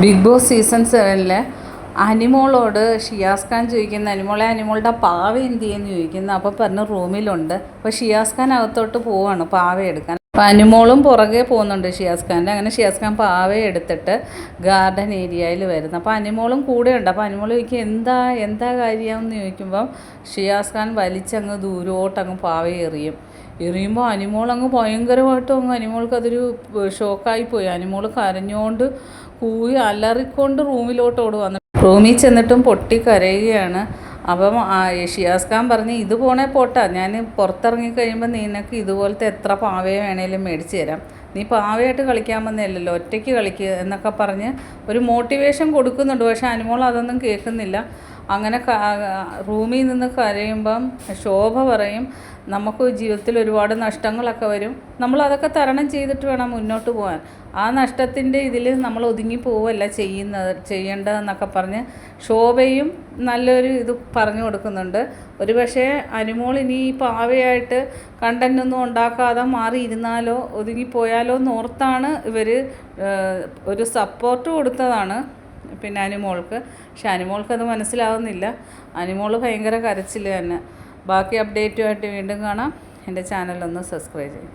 Big boss season സെവനിൽ അനിമോളോട് ഷിയാസ് ഖാൻ ചോദിക്കുന്ന അനിമോളെ അനിമോളുടെ പാവ എന്ത് ചെയ്യുന്നു ചോദിക്കുന്നു? അപ്പോൾ പറഞ്ഞു റൂമിലുണ്ട്. അപ്പോൾ ഷിയാസ് ഖാൻ അകത്തോട്ട് പോവാണ് പാവ എടുക്കാൻ. അപ്പോൾ അനിമോളും പുറകെ പോകുന്നുണ്ട് ഷിയാസ് ഖാന്റെ. അങ്ങനെ ഷിയാസ് ഖാൻ പാവ എടുത്തിട്ട് ഗാർഡൻ ഏരിയയിൽ വരുന്നു. അപ്പോൾ അനിമോളും കൂടെ ഉണ്ട് അപ്പോൾ അനിമോൾ ചോദിക്കും എന്താ എന്താ കാര്യമെന്ന് ചോദിക്കുമ്പം ഷിയാസ് ഖാൻ വലിച്ചങ്ങ് ദൂരോട്ടങ്ങ് പാവ എറിയും. എറിയുമ്പോൾ അനിമോൾ അങ്ങ് ഭയങ്കരമായിട്ട് അങ്ങ് അനിമോൾക്ക് അതൊരു ഷോക്കായി പോയി. അനിമോൾ കരഞ്ഞുകൊണ്ട് കൂയി അലറിക്കൊണ്ട് റൂമിലോട്ട് ഓട് വന്നു റൂമിൽ ചെന്നിട്ടും പൊട്ടി കരയുകയാണ്. അപ്പം ഷിയാസ് ഖാൻ പറഞ്ഞ് ഇത് പോണേ പോട്ടാ. ഞാൻ പുറത്തിറങ്ങി കഴിയുമ്പോൾ നിനക്ക് ഇതുപോലത്തെ എത്ര പാവയെ വേണേലും മേടിച്ച് തരാം. നീ പാവയായിട്ട് കളിക്കാൻ വന്നതല്ലല്ലോ. ഒറ്റയ്ക്ക് കളിക്കുക എന്നൊക്കെ പറഞ്ഞ് ഒരു മോട്ടിവേഷൻ കൊടുക്കുന്നുണ്ട്. പക്ഷേ അനുമോൾ അതൊന്നും കേൾക്കുന്നില്ല. അങ്ങനെ റൂമിൽ നിന്ന് കരയുമ്പം ശോഭ പറയും നമുക്ക് ജീവിതത്തിൽ ഒരുപാട് നഷ്ടങ്ങളൊക്കെ വരും. നമ്മൾ അതൊക്കെ തരണം ചെയ്തിട്ട് വേണം മുന്നോട്ട് പോകാൻ. ആ നഷ്ടത്തിന്റെ ഇതിൽ നമ്മൾ ഒതുങ്ങി പോവല്ല ചെയ്യുന്നത് ചെയ്യേണ്ടതെന്നൊക്കെ പറഞ്ഞ് ശോഭയും നല്ലൊരു ഇത് പറഞ്ഞു കൊടുക്കുന്നുണ്ട്. ഒരു പക്ഷേ അനുമോൾ ഇനി ഈ പാവയായിട്ട് കണ്ടന്റ് ഒന്നും ഉണ്ടാക്കാതെ മാറിയിരുന്നാലോ ഒതുങ്ങിപ്പോയാലോ എന്നോർത്താണ് ഇവർ ഒരു സപ്പോർട്ട് കൊടുത്തതാണ്. പിന്നെ അനുമോൾക്ക്. പക്ഷെ അനുമോൾക്ക് അത് മനസ്സിലാവുന്നില്ല. അനുമോൾ ഭയങ്കര കരച്ചിൽ തന്നെ. ബാക്കി അപ്ഡേറ്റുമായിട്ട് വീണ്ടും കാണാം. എന്റെ ചാനലൊന്ന് സബ്സ്ക്രൈബ് ചെയ്യും.